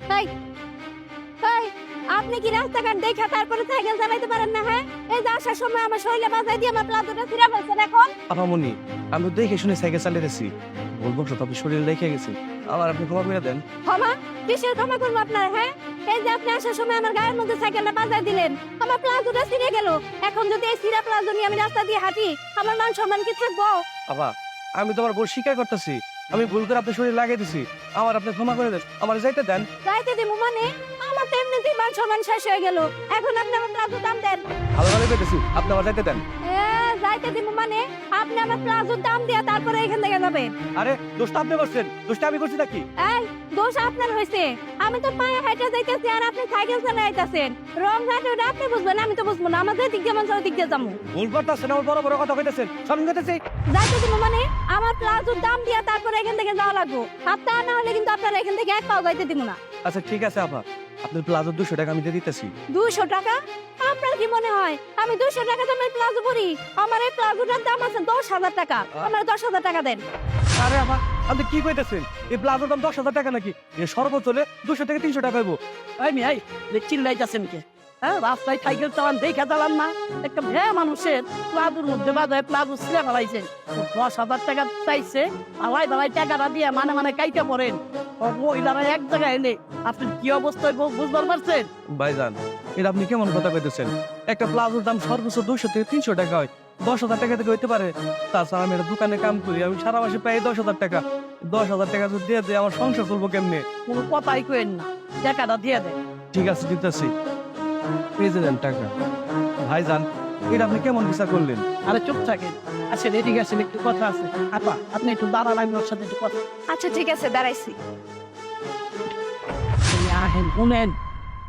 তাই তাই আপনি কি রাস্তাঘাট দেখে তারপরে সাইকেল চালাইতে পারেন না হ্যাঁ? এই যে আসার সময় আমার শরীরে বাজাই দিয়ে আমার প্লাজোটা ছিঁড়া ফেলছেন এখন। আপামনি আমি তো দেখে শুনে সাইকেল চালিয়ে দিছি বলব সব আপনি শরীরে রেখে গেছি আবার আপনি ক্ষমা করে দেন। ক্ষমা? কিসের ক্ষমা করব আপনার হ্যাঁ? এই যে আপনি আসার সময় আমার গায়ের মধ্যে সাইকেলটা বাজাই দিলেন আমার প্লাজোটা ছিঁড়ে গেল। এখন যদি এই ছিঁড়া প্লাজো নিয়ে আমি রাস্তা দিয়ে হাঁটি আমার মান সম্মান কি থাকব? আপা আমি তোমার ভুল স্বীকার করতেছি। আমি ভুল করে আপনার শরীর লাগিয়ে দিছি। আমার আপনি ক্ষমা করে দেন। আমার যাইতে দেন। যাইতে দিব মানে? আমার তো এমনিতেই মান সম্মান শেষ হয়ে গেল। এখন আপনি আমার প্লাজো দাম দেন। ভালো ভালো পেতেছি আপনি আমার যাইতে দেন। এ, যাইতে দিব মানে? আমার প্লাজোর দাম দিয়ে তারপরে এখান থেকে যাবেন আরে দোষটা আপনি করছেন। দোষটা আমি করছি নাকি এই দোষ আপনার আমি তো পায়ে হাইটা যাইতেছি আর আপনি সাইকেল চালাই আইতাছেন। রং ঘাটে ওটা আপনি বুঝবেন আমি তো বুঝব না। আমাদের দিক দিয়ে মানুষের দিক দিয়ে যাব। ভুল করতেছেন আমার বড় বড় কথা কইতেছেন। সামনে কইতেছি যাইতে দিব মানে আমার প্লাজোর দাম দিয়ে তারপরে এখান থেকে যাওয়া লাগবো। আর তা না হলে কিন্তু আপনারা এখান থেকে এক পাও যাইতে দিব না। আচ্ছা ঠিক আছে আপা। আপনার প্লাজোর দুশো টাকা আমি দিয়ে দিতেছি। দুশো টাকা? আপনার কি মনে হয়? আমি দুশো টাকা দামের প্লাজো পরি? আমার এই প্লাজোটার দাম আছে দশ হাজার টাকা। আমার দশ হাজার টাকা দেন। আরে আপা আপনি কি কইতেছেন? এই প্লাজোর দাম দশ হাজার টাকা নাকি? এ সর্বোচ্চ হলে দুশো থেকে তিনশো টাকা হইব এই মিয়াই চিল্লাইতেছেন কে? হ্যাঁ রাস্তায় সাইকেল চালান দেখে চালান না। একটা ভ্যা মানুষের প্লাজুর মধ্যে বাজায় প্লাজু ছিঁড়ে ফেলাইছেন ও দশ হাজার টাকা চাইছে আলাই বেলায় টাকাটা দিয়ে মানে মানে কাইতে পড়েন। মহিলারা এক জায়গায় এনে আপনি কি অবস্থায় বুঝবার পারছেন? ভাইজান এটা আপনি কেমন কথা কইতেছেন? একটা প্লাজোর দাম সর্বোচ্চ দুশো থেকে তিনশো টাকা হয়। দশ হাজার টাকা থেকে হইতে পারে। তাছাড়া আমি একটা দোকানে কাম করি আমি সারা মাসে পাই দশ হাজার টাকা। দশ হাজার টাকা যদি দিয়ে দেয় আমার সংসার চলবো কেমনে? কোনো কথাই কেন না। টাকাটা দিয়ে ঠিক আছে দিতেছি। এই যে এটা আপনি কেমন বিচার করলেন? আরে চুপ থাকেন। আসেন এদিকে আসেন একটু কথা আছে। আপা আপনি একটু দাঁড়ান আমি ওর সাথে একটু কথা আচ্ছা ঠিক আছে দাঁড়াইছি। আহেন শুনেন।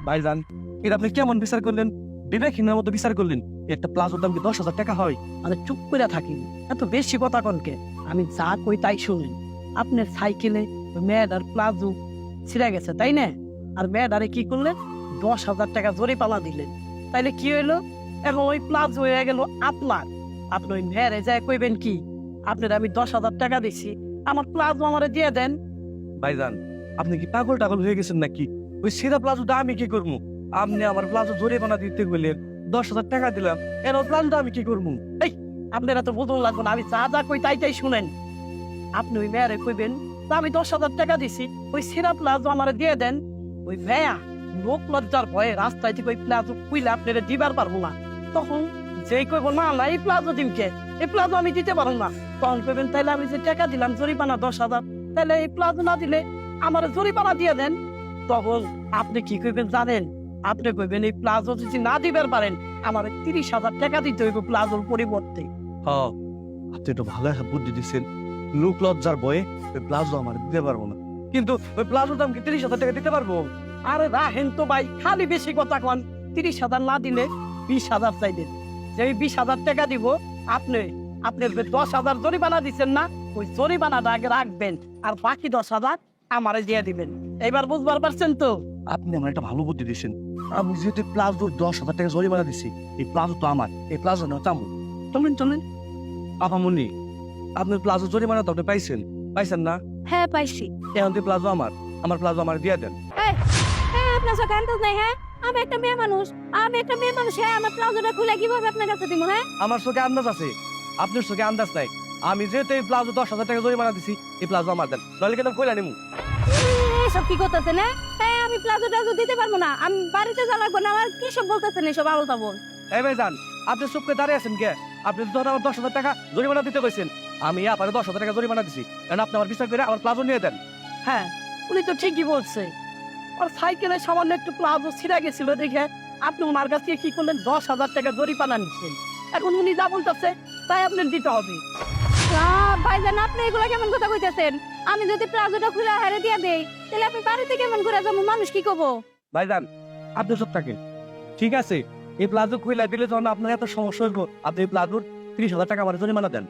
ভাইজান এটা আপনি কেমন বিচার করলেন? বিবেকহীনের মতো বিচার করলেন। একটা প্লাজোর দাম কি দশ হাজার টাকা হয়? আরে চুপ করে থাকি এত বেশি কথা কনকে আমি যা কই তাই শুনেন। আপনার সাইকেলে মেয়েটার প্লাজো ছিঁড়ে গেছে তাই না? আর মেয়েটারে কি করলেন? দশ হাজার টাকা জোরে পালা দিলেন। তাইলে কি হইল? এখন ওই প্লাজো হয়ে গেল আপনার আপনি ওই মেয়েরে যায় কইবেন কি আপনার আমি দশ হাজার টাকা দিছি আমার প্লাজো আমারে দিয়ে দেন। ভাইজান আপনি কি পাগল টাগল হয়ে গেছেন নাকি? ওই সিধা প্লাজোটা আমি কি করব? আপনি আমার প্লাজো জোরে বানা দিতে গেলেন দশ হাজার টাকা দিলাম এর প্লাজোটা আমি কি করব? এই আপনারা তো বুঝুন লাগবে না আমি যা যা কই তাই তাই শুনেন। আপনি ওই মেয়ারে কইবেন তা আমি দশ হাজার টাকা দিছি ওই সিরা প্লাজো আমার দিয়ে দেন। ওই মেয়া লোক লজ্জার ভয়ে রাস্তায় থেকে ওই প্লাজো কুইলে আপনারা দিবার পারব না। তখন যেই কইব না না এই প্লাজো দিমকে এই প্লাজো আমি দিতে পারব না। তখন কইবেন, তাইলে আমি যে টাকা দিলাম, জরিমানা দশ হাজার তাহলে এই প্লাজো না দিলে আমার জরিমানা দিয়ে দেন। তখন আপনি কি কইবেন জানেন? আপনি কইবেন, এই প্লাজো যদি না দিবার পারেন, আমার তিরিশ হাজার টাকা দিতে হইব প্লাজোর পরিবর্তে। হ, আপনি ভালো বুদ্ধি দিচ্ছেন লোক লজ্জার ভয়ে ওই প্লাজো আমার দিতে পারব না। কিন্তু ওই দাম কি তিরিশ হাজার টাকা দিতে পারব? আরে রাহেন তো ভাই, খালি বেশি কথা কন। তিরিশ হাজার না দিলে বিশ হাজার চাইবেন। যে আমি বিশ হাজার টাকা দিব আপনি আপনি যে দশ হাজার জরিমানা দিচ্ছেন না ওই জরিমানাটা আগে রাখবেন আর বাকি দশ হাজার আমারে দিয়ে দিবেন। এবার বুঝবার পারছেন তো? আপনি আমার একটা ভালো বুদ্ধি দিচ্ছেন আমি যেহেতু প্লাজোর দশ হাজার টাকা জরিমানা দিছি এই প্লাজো তো আমার এই প্লাজো না চামু চলেন চলেন। আপামনি আপনার প্লাজো জরিমানা তো আপনি পাইছেন। পাইছেন না? হ্যাঁ পাইছি। এখন তো প্লাজো আমার আমার প্লাজো আমার দিয়ে দেন। হ্যাঁ আপনার আন্দাজ নাই হ্যাঁ? আমি একটা মেয়ে মানুষ। আমি একটা মেয়ে মানুষ হ্যাঁ আমার প্লাজোটা খুলে কীভাবে আপনার কাছে দিব হ্যাঁ? আমার চোখে আন্দাজ আছে। আপনার চোখে আন্দাজ নাই। আমি যেহেতু এই প্লাজো দশ হাজার টাকা জরিমানা দিছি এই প্লাজো আমার দেন। নইলে কিন্তু কইলা নিমু। এসব কি করতেছেন হ্যাঁ? হ্যাঁ আমি প্লাজো টাজো দিতে পারব না। আমি বাড়িতে যা লাগবো না আমার কি সব বলতেছেন এসব আবল তাবল এই ভাই যান আপনি চুপ করে দাঁড়িয়ে আছেন কে? আপনি তো ধর আমার দশ হাজার টাকা জরিমানা দিতে কইছেন। আমি আপনার দশ হাজার টাকা জরিমানা দিছি। কারণ আপনি আমার বিশ্বাস করে আমার প্লাজো নিয়ে দেন। হ্যাঁ উনি তো ঠিকই বলছে। আর সাইকেলে সামান্য একটু প্লাজো ছিঁড়ে গেছিল দেখে আপনি ওনার কাছ থেকে কি করলেন? দশ হাজার টাকা জরিপানা নিচ্ছেন। এখন উনি যা বলতেছে তাই আপনার দিতে হবে। ভাইজান আপনি এগুলা কেমন কথা কইতেছেন? আমি যদি প্লাজোটা খুলে হারে দিয়ে দেই তাহলে আপনি বাড়িতে কেমন করে যাব? মানুষ কি কব? আপনি চুপ থাকেন। ঠিক আছে এই প্লাজো খুইলা দিলে যখন আপনার এত সমস্যা হইব আপনি এই প্লাজোর তিরিশ হাজার টাকা আমার জরিমানা দেন।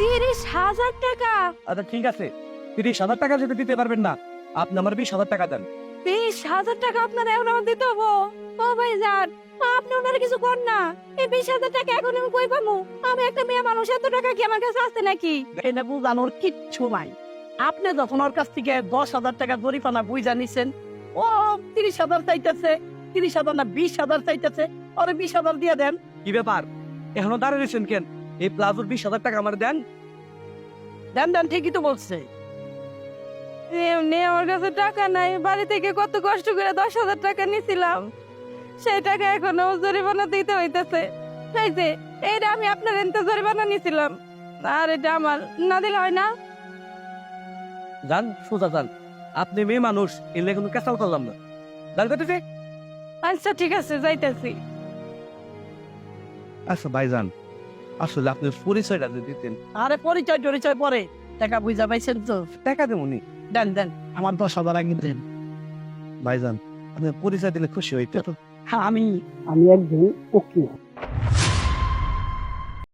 তিরিশ হাজার টাকা? আচ্ছা ঠিক আছে। তিরিশ হাজার টাকা যদি দিতে পারবেন না আপনি আমার বিশ হাজার টাকা দেন। বিশ হাজার টাকা আপনার এখন আমার দিতে হব? ও ভাইজান আপনি ওনার কিছু কর না। এই বিশ হাজার টাকা এখন আমি কই পাবো? আমি একটা মেয়ে মানুষ এত টাকা কি আমার কাছে আসছে নাকি? এটা বোঝানোর কিচ্ছু নাই। আপনি যখন ওর কাছ থেকে দশ হাজার টাকা বুঝা নিছেন ও তিরিশ হাজার চাইতেছে তিরিশ হাজার না বিশ হাজার চাইতেছে ওরে বিশ হাজার দিয়ে দেন। কি ব্যাপার? এখনও দাঁড়িয়ে রয়েছেন কেন? এই প্লাজোর বিশ হাজার টাকা আমার দেন। দেন দেন ঠিকই তো বলছে। এমনি আমার কাছে টাকা নাই বাড়ি থেকে কত কষ্ট করে দশ হাজার টাকা নিছিলাম। সেই টাকা এখনও জরিমানা দিতে হইতেছে। সেই যে এইটা আমি আপনার এনতে জরিমানা নিছিলাম। আর এটা আমার না দিলে হয় না। যান সোজা যান আপনি মেয়ে মানুষ এলে কোনো কেসাল করলাম না। যান করতেছে আচ্ছা ঠিক আছে যাইতেছি। আচ্ছা ভাইজান আসলে আপনি পরিচয়টা দিতেন। আরে পরিচয় টরিচয় পরে। টাকা বুঝা পাইছেন তো? টাকা দেবনি দেন দেন। আমার দশ হাজার আগে দেন। ভাইজান আপনি পরিচয় দিলে খুশি হইতে। হ্যাঁ আমি আমি একজন উকিল।